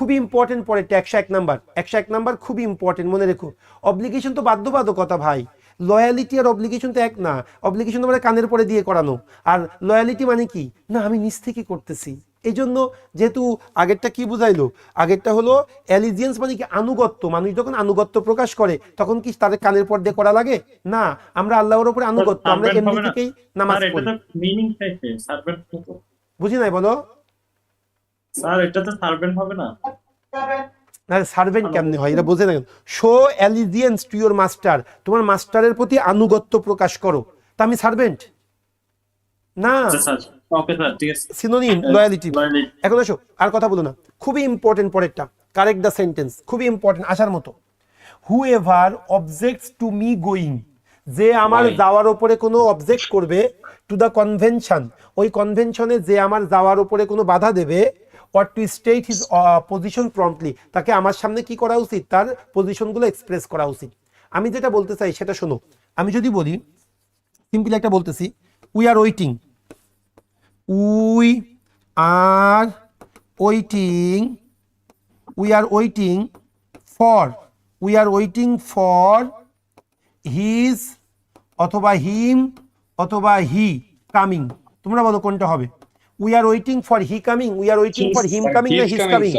খুবই ইম্পর্টেন্ট পরেরটা একশো এক নাম্বার। একশো এক নাম্বার খুবই ইম্পর্টেন্ট মনে রেখো। অব্লিগেশন তো বাধ্যবাধকতা ভাই। লয়ালিটি আর অব্লিগেশন তো এক না অব্লিগেশন তো মানে কানের পরে দিয়ে করানো। আর লয়ালিটি মানে কি? না আমি নিজ থেকে করতেছি। এই জন্য যেহেতু আগেরটা কি বুঝাইলো? আগেরটা হলো অ্যালিজিয়েন্স মানে কি আনুগত্য। মানুষ যখন আনুগত্য প্রকাশ করে তখন কি তাদের কানের পর দিয়ে করা লাগে? না আমরা আল্লাহর উপরে আনুগত্য। আমরা এমনি থেকেই নামাজ পড়ি। বুঝি নাই বলো? স্যার এটা তো সার্ভেন্ট হবে না। না সার্ভেন্ট কেমনে হয়? এটা বোঝে না শো অ্যালিজিয়েন্স টু মাস্টার তোমার মাস্টারের প্রতি আনুগত্য প্রকাশ করো। তা আমি সার্ভেন্ট? না। আচ্ছা সিনোনিম লয়ালিটি এখন আসো আর কথা বলো না। খুবই ইম্পর্টেন্ট পরেরটা। কারেক্ট দ্য সেন্টেন্স খুবই ইম্পর্টেন্ট আসার মতো। Whoever objects to me going যে আমার যাওয়ার উপরে কোনো অবজেক্ট করবে টু দ্য কনভেনশন ওই কনভেনশনে যে আমার যাওয়ার উপরে কোনো বাধা দেবে or to state his position promptly তাকে আমার সামনে কি করা উচিত? তার পজিশনগুলো এক্সপ্রেস করা উচিত। আমি যেটা বলতে চাই সেটা শোনো। আমি যদি বলি সিম্পলি একটা বলতেছি। We are waiting we are waiting we are waiting for we are waiting for his অথবা হিম অথবা হি কামিং তোমরা বলো কোনটা হবে? We are waiting for he coming we are waiting for him coming না his coming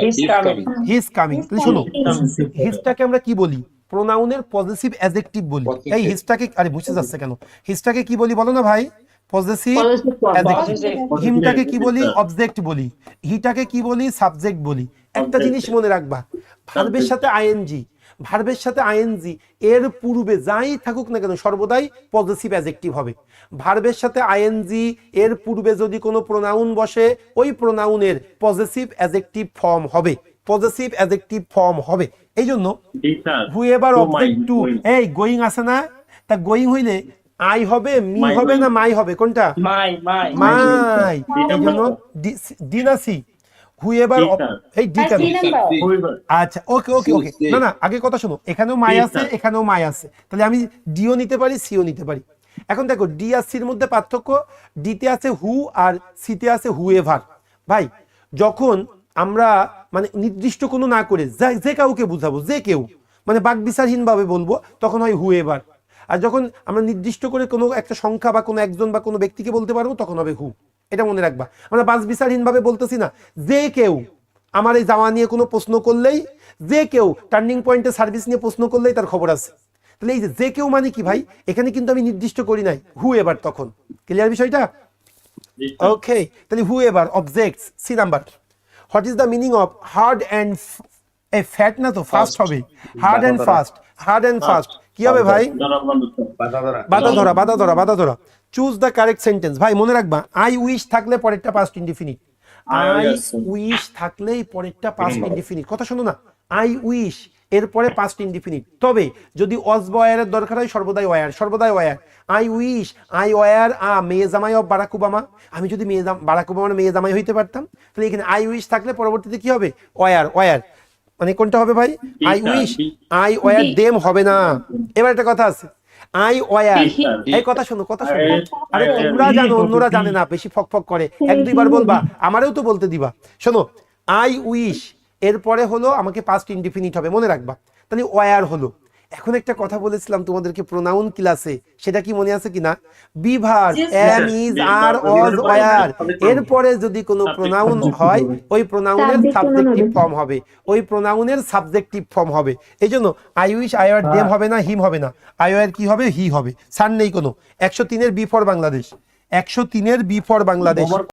his coming শোনো হিজটাকে আমরা কি বলি? প্রোনাউনের পজিটিভ অ্যাডজেক্টিভ বলি। Possessive. এই হিজটাকে আরে বুঝতে যাচ্ছে কেন? হিজটাকে কি বলি বলো না ভাই? পজিটিভ হিমটাকে কি বলি? অবজেক্ট বলি। হিটাকে কি বলি? সাবজেক্ট বলি। একটা Object. জিনিস মনে রাখবা। ভার্বের সাথে আইএনজি ভার্বের সাথে আইএনজি এর পূর্বে যাই থাকুক না কেন সর্বদাই পজিটিভ অ্যাডজেক্টিভ হবে। ভার্বের সাথে আইএনজি এর পূর্বে যদি কোনো প্রোনাউন বসে ওই প্রোনাউনের পজিটিভ অ্যাডজেক্টিভ ফর্ম হবে। পজিটিভ অ্যাডজেক্টিভ ফর্ম হবে। এই জন্য To অবজেক্ট টু এই গোয়িং আছে না তা গোয়িং হইলে আই হবে মি হবে না মাই হবে কোনটা? মাই মাই মাই ডি না সি হুএভার এই ডি কেন Whoever। আচ্ছা ওকে ওকে ওকে না না আগে কথা শোনো। এখানেও মাই আছে এখানেও মাই আছে। তাহলে আমি ডিও নিতে পারি সিও নিতে পারি। এখন দেখো ডি আর সির মধ্যে পার্থক্য ডিতে আছে হু আর সিতে আছে হুএভার ভাই যখন আমরা মানে নির্দিষ্ট কোনো না করে যা- যে কাউকে বুঝাবো যে কেউ মানে বাকবিচারহীন ভাবে বলব তখন হয় হুএভার আর যখন আমরা নির্দিষ্ট করে কোনো একটা সংখ্যা বা কোনো একজন বা কোনো ব্যক্তিকে বলতে পারব তখন হবে হু এটা মনে রাখবা। আমরা বাস বিচারহীন ভাবে বলতেছি না যে কেউ আমার এই জামা নিয়ে কোনো প্রশ্ন করলেই যে কেউ টার্নিং পয়েন্টে সার্ভিস নিয়ে প্রশ্ন করলেই তার খবর আছে। তাহলে এই যে যে কেউ মানে কি ভাই? এখানে কিন্তু আমি নির্দিষ্ট করি নাই। হু এবার তখন। ক্লিয়ার বিষয়টা? ওকে তাহলে হু এবার? Objects C number what is the meaning of hard and a fat না তো ফাস্ট হবে। Hard and fast hard and fast কি হবে ভাই? বাধা ধরা বাধা ধরা বাধা ধরা। চুজ দ্য কারেক্ট সেন্টেন্স ভাই মনে রাখবা আই উইশ থাকলে পরেরটা পাস্ট ইনডিফিনিট আই উইশ থাকলেই পরেরটা পাস্ট ইনডিফিনিট কথা শোনো না। আই উইশ এরপরে পাস্ট ইনডিফিনিট তবে যদি অস ওয়ারের দরকার হয় সর্বদাই ওয়ার সর্বদাই were I wish I were a মেয়ে জামাই অফ বারাক ওবামা আমি যদি মেয়ে বারাক ওবামার মেয়ে জামাই হইতে পারতাম। তাহলে এখানে আই উইশ থাকলে পরবর্তীতে কি হবে? ওয়ার ওয়ার মানে কোনটা হবে ভাই? I wish I were them হবে না। এবার একটা কথা আছে। আই ওয়ার এই কথা শোনো কথা শোনো। আরে তোমরা জানো অন্যরা জানে না বেশি ফক ফক করে। এক দুইবার বলবা আমারেও তো বলতে দিবা। শোনো আই উইশ এরপরে হলো আমাকে পাস্ট ইনডিফিনিট হবে মনে রাখবা। তাহলে ওয়ার হলো। এখন একটা কথা বলেছিলাম তোমাদেরকে প্রোনাউন ক্লাসে সেটা কি মনে আছে কিনা? বিভার M is R Aja war এরপরে যদি কোনো প্রোনাউন হয় ওই প্রোনাউনের সাবজেক্টিভ ফর্ম হবে? ওই প্রোনাউনের সাবজেক্টিভ ফর্ম হবে। এই জন্য I wish I are them হবে না হিম হবে না। আই আর কি হবে? হি হবে। সান নেই কোনো। একশো তিনের বি ফর বাংলাদেশ। একশো তিনের বি ফর বাংলাদেশ